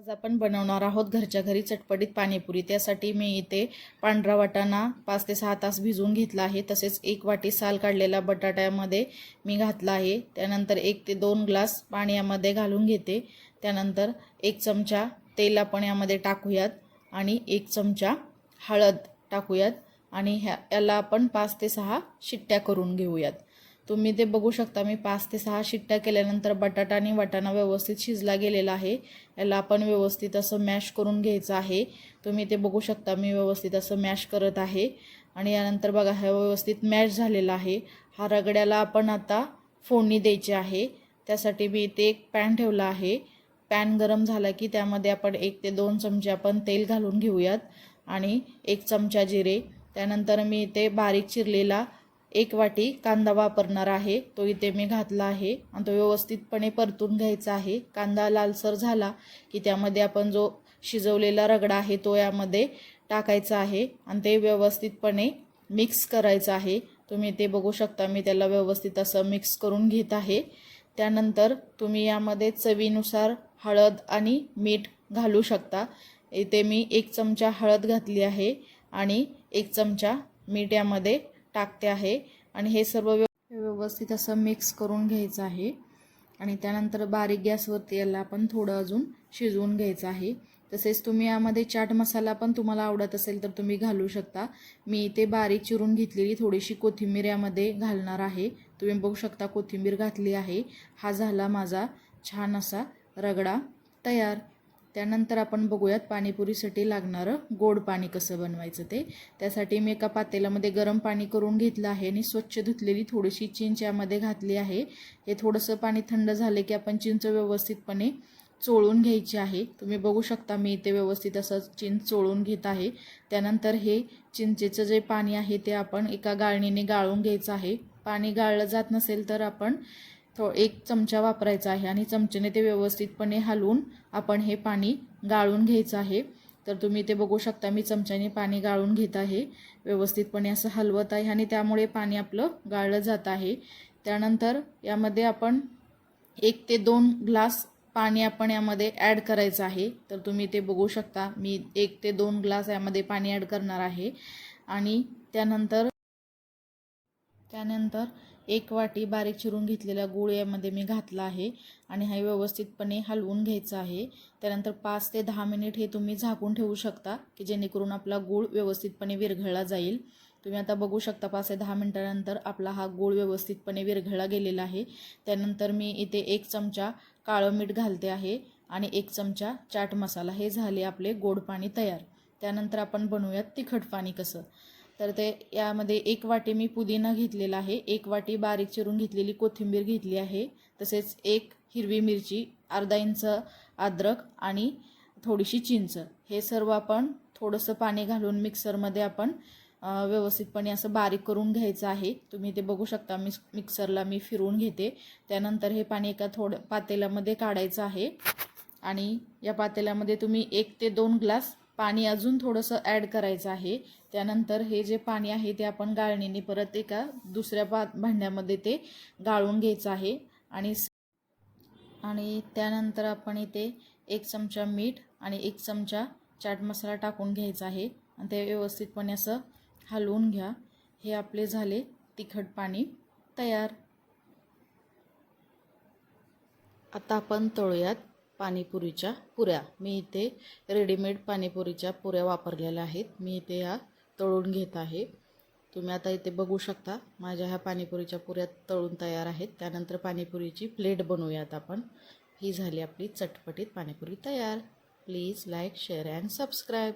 आज आपण बनवणार आहोत घरच्या घरी चटपटीत पाणीपुरी. त्यासाठी मी इथे पांढरा वाटाणा पाच ते सहा तास भिजवून घेतला आहे. तसेच एक वाटी साल काढलेला बटाट्यामध्ये मी घातला आहे. त्यानंतर एक ते दोन ग्लास पाणी यामध्ये घालून घेते. त्यानंतर एक चमचा तेल आपण यामध्ये टाकूयात आणि एक चमचा हळद टाकूयात आणि ह्या याला आपण पाच ते सहा शिट्ट्या करून घेऊयात. तुम्ही ते बघू शकता. मी पाच ते सहा शिट्ट्या केल्यानंतर बटाटा आणि वाटाणा व्यवस्थित शिजला गेलेला आहे. याला आपण व्यवस्थित असं मॅश करून घ्यायचं आहे. तुम्ही ते बघू शकता. मी व्यवस्थित असं मॅश करत आहे. आणि यानंतर बघा हा व्यवस्थित मॅश झालेला आहे. हा रगड्याला आपण आता फोडणी द्यायची आहे. त्यासाठी मी इथे एक पॅन ठेवला आहे. पॅन गरम झाला की त्यामध्ये आपण एक ते दोन चमचे आपण तेल घालून घेऊयात. आणि एक चमचा जिरे. त्यानंतर मी इथे बारीक चिरलेला एक वाटी कांदा वापरणार आहे. तो इथे मी घातला आहे आणि तो व्यवस्थितपणे परतून घ्यायचा आहे. कांदा लालसर झाला की त्यामध्ये आपण जो शिजवलेला रगडा आहे तो यामध्ये टाकायचा आहे आणि ते व्यवस्थितपणे मिक्स करायचं आहे. तुम्ही ते बघू शकता मी त्याला व्यवस्थित असं मिक्स करून घेत आहे. त्यानंतर तुम्ही यामध्ये चवीनुसार हळद आणि मीठ घालू शकता. इथे मी एक चमचा हळद घातली आहे आणि एक चमचा मीठ यामध्ये टाकते आहे. आणि हे सर्व व्यव- व्यवस्थित असं मिक्स करून घ्यायचं आहे. आणि त्यानंतर बारीक गॅसवरती याला आपण थोडं अजून शिजवून घ्यायचं आहे. तसेच तुम्ही यामध्ये चाट मसाला पण तुम्हाला आवडत असेल तर तुम्ही घालू शकता. मी इथे बारीक चिरून घेतलेली थोडीशी कोथिंबीर यामध्ये घालणार आहे. तुम्ही बघू शकता कोथिंबीर घातली आहे. हा झाला माझा छान असा रगडा तयार. त्यानंतर आपण बघूयात पाणीपुरीसाठी लागणारं गोड पाणी कसं बनवायचं ते. त्यासाठी मी एका पातेल्यामध्ये गरम पाणी करून घेतलं आहे आणि स्वच्छ धुतलेली थोडीशी चिंच यामध्ये घातली आहे. हे थोडंसं पाणी थंड झालं की आपण चिंच व्यवस्थितपणे चोळून घ्यायची आहे. तुम्ही बघू शकता मी इथे व्यवस्थित असं चिंच चोळून घेत आहे. त्यानंतर हे चिंचेचं जे पाणी आहे ते आपण एका गाळणीने गाळून घ्यायचं आहे. पाणी गाळलं जात नसेल तर आपण थो एक चमचा वापरायचा आहे आणि चमच्याने ते व्यवस्थितपणे हलवून आपण हे पाणी गाळून घ्यायचं आहे. तर तुम्ही ते बघू शकता मी चमच्याने पाणी गाळून घेत आहे. व्यवस्थितपणे असं हलवत आहे आणि त्यामुळे पाणी आपलं गाळलं जात आहे. त्यानंतर यामध्ये आपण एक ते दोन ग्लास पाणी आपण यामध्ये ॲड करायचं आहे. तर तुम्ही ते बघू शकता मी एक ते दोन ग्लास यामध्ये पाणी ॲड करणार आहे. आणि त्यानंतर त्यानंतर एक वाटी बारीक चिरून घेतलेला गूळ यामध्ये मी घातला आहे आणि हा व्यवस्थितपणे हलवून घ्यायचा आहे. त्यानंतर पाच ते दहा मिनिट हे तुम्ही झाकून ठेवू शकता की जेणेकरून आपला गूळ व्यवस्थितपणे विरघळला जाईल. तुम्ही आता बघू शकता पाच ते दहा मिनिटानंतर आपला हा गूळ व्यवस्थितपणे विरघळला गेलेला आहे. त्यानंतर मी इथे एक चमचा काळं मीठ घालते आहे आणि एक चमचा चाट मसाला. हे झाले आपले गोड पाणी तयार. त्यानंतर आपण बनवूयात तिखट पाणी कसं. तर ते यामध्ये एक वाटी मी पुदिना घेतलेला आहे. एक वाटी बारीक चिरून घेतलेली कोथिंबीर घेतली आहे. तसेच एक हिरवी मिरची अर्धा इंच अद्रक आणि थोडीशी चिंच. हे सर्व आपण थोडंसं पाणी घालून मिक्सरमध्ये आपण व्यवस्थितपणे असं बारीक करून घ्यायचं आहे. तुम्ही ते बघू शकता मिक्स मिक्सरला मी फिरवून घेते. त्यानंतर हे पाणी एका थोडं पातेल्यामध्ये काढायचं आहे. आणि या पातेल्यामध्ये तुम्ही एक ते दोन ग्लास पाणी अजून थोडंसं ॲड करायचं आहे. त्यानंतर हे जे पाणी आहे ते आपण गाळणीने परत एका दुसऱ्या पा भांड्यामध्ये ते गाळून घ्यायचं आहे. आणि आणि त्यानंतर आपण इथे एक चमचा मीठ आणि एक चमचा चाट मसाला टाकून घ्यायचा आहे. आणि ते व्यवस्थितपणे असं हलवून घ्या. हे आपले झाले तिखट पाणी तयार. आता आपण तळूयात. पाणीपुरीच्या पुऱ्या. मी इथे रेडीमेड पाणीपुरीच्या पुऱ्या वापरलेल्या आहेत. मी इथे या तळून घेत आहे. तुम्ही आता इथे बघू शकता माझ्या ह्या पाणीपुरीच्या पुऱ्या तळून तयार आहेत. त्यानंतर पाणीपुरीची प्लेट बनवूयात आपण. ही झाली आपली चटपटीत पाणीपुरी तयार. Please like share and subscribe